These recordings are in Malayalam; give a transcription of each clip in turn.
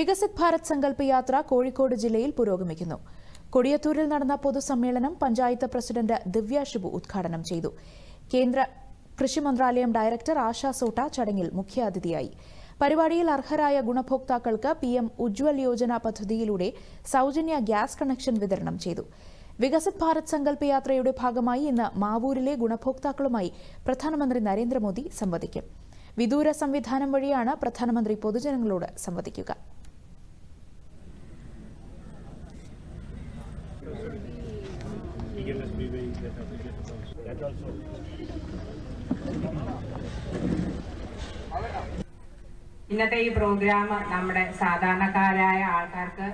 വികസിത് ഭാരത് സങ്കല്പ യാത്ര കോഴിക്കോട് ജില്ലയിൽ പുരോഗമിക്കുന്നു. കൊടിയത്തൂരിൽ നടന്ന പൊതുസമ്മേളനം പഞ്ചായത്ത് പ്രസിഡന്റ് ദിവ്യ ഷിബു ഉദ്ഘാടനം ചെയ്തു. കേന്ദ്ര കൃഷി മന്ത്രാലയം ഡയറക്ടർ ആശാ സോട്ട ചടങ്ങിൽ മുഖ്യാതിഥിയായി. പരിപാടിയിൽ അർഹരായ ഗുണഭോക്താക്കൾക്ക് പി എം ഉജ്വൽ യോജന പദ്ധതിയിലൂടെ സൌജന്യ ഗ്യാസ് കണക്ഷൻ വിതരണം ചെയ്തു. വികസിത് ഭാരത് സങ്കല്പ യാത്രയുടെ ഭാഗമായി ഇന്ന് മാവൂരിലെ ഗുണഭോക്താക്കളുമായി പ്രധാനമന്ത്രി നരേന്ദ്രമോദി സംവദിക്കും. വിദൂര സംവിധാനം വഴിയാണ് പ്രധാനമന്ത്രി പൊതുജനങ്ങളോട് സംവദിക്കുക. ഇന്നത്തെ ഈ പ്രോഗ്രാം നമ്മുടെ സാധാരണക്കാരായ ആൾക്കാർക്ക്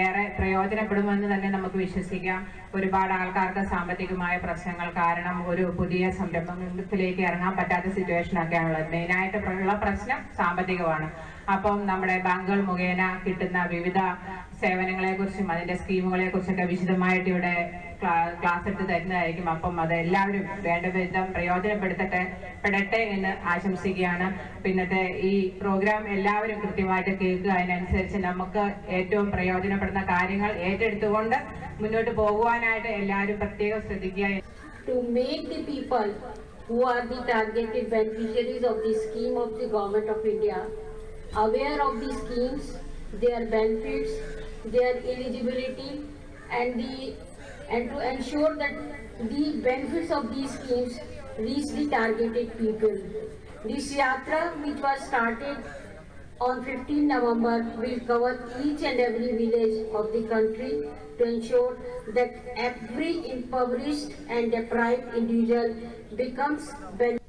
ഏറെ പ്രയോജനപ്പെടുമെന്ന് തന്നെ നമുക്ക് വിശ്വസിക്കാം. ഒരുപാട് ആൾക്കാർക്ക് സാമ്പത്തികമായ പ്രശ്നങ്ങൾ കാരണം ഒരു പുതിയ സംരംഭത്തിലേക്ക് ഇറങ്ങാൻ പറ്റാത്ത സിറ്റുവേഷൻ ഒക്കെയാണുള്ളത് മെയിനായിട്ട് ഉള്ള പ്രശ്നം സാമ്പത്തികമാണ്. അപ്പം നമ്മുടെ ബാങ്കുകൾ മുഖേന കിട്ടുന്ന വിവിധ സേവനങ്ങളെ കുറിച്ചും അതിന്റെ സ്കീമുകളെ കുറിച്ചൊക്കെ വിശദമായിട്ട് ഇവിടെ ക്ലാസ് എടുത്ത് തരുന്നതായിരിക്കും അപ്പം അത് എല്ലാവരും വേണ്ട വിധം പ്രയോജനപ്പെടുത്തട്ടെ പെടട്ടെ എന്ന് ആശംസിക്കുകയാണ്. പിന്നത്തെ ഈ പ്രോഗ്രാം എല്ലാവരും കൃത്യമായിട്ട് കേൾക്കുക. അതിനനുസരിച്ച് നമുക്ക് ഏറ്റവും പ്രയോജനപ്പെടുന്ന കാര്യങ്ങൾ ഏറ്റെടുത്തുകൊണ്ട് മുന്നോട്ട് പോകുവാനായിട്ട് എല്ലാവരും പ്രത്യേകം ശ്രദ്ധിക്കുക. To make the people who are the targeted beneficiaries of the scheme of the government of India aware of the schemes, their benefits, their eligibility and the and to ensure that the benefits of these schemes reach the targeted people. This yatra which was started on 15 November will cover each and every village of the country to ensure that every impoverished and deprived individual becomes beneficiary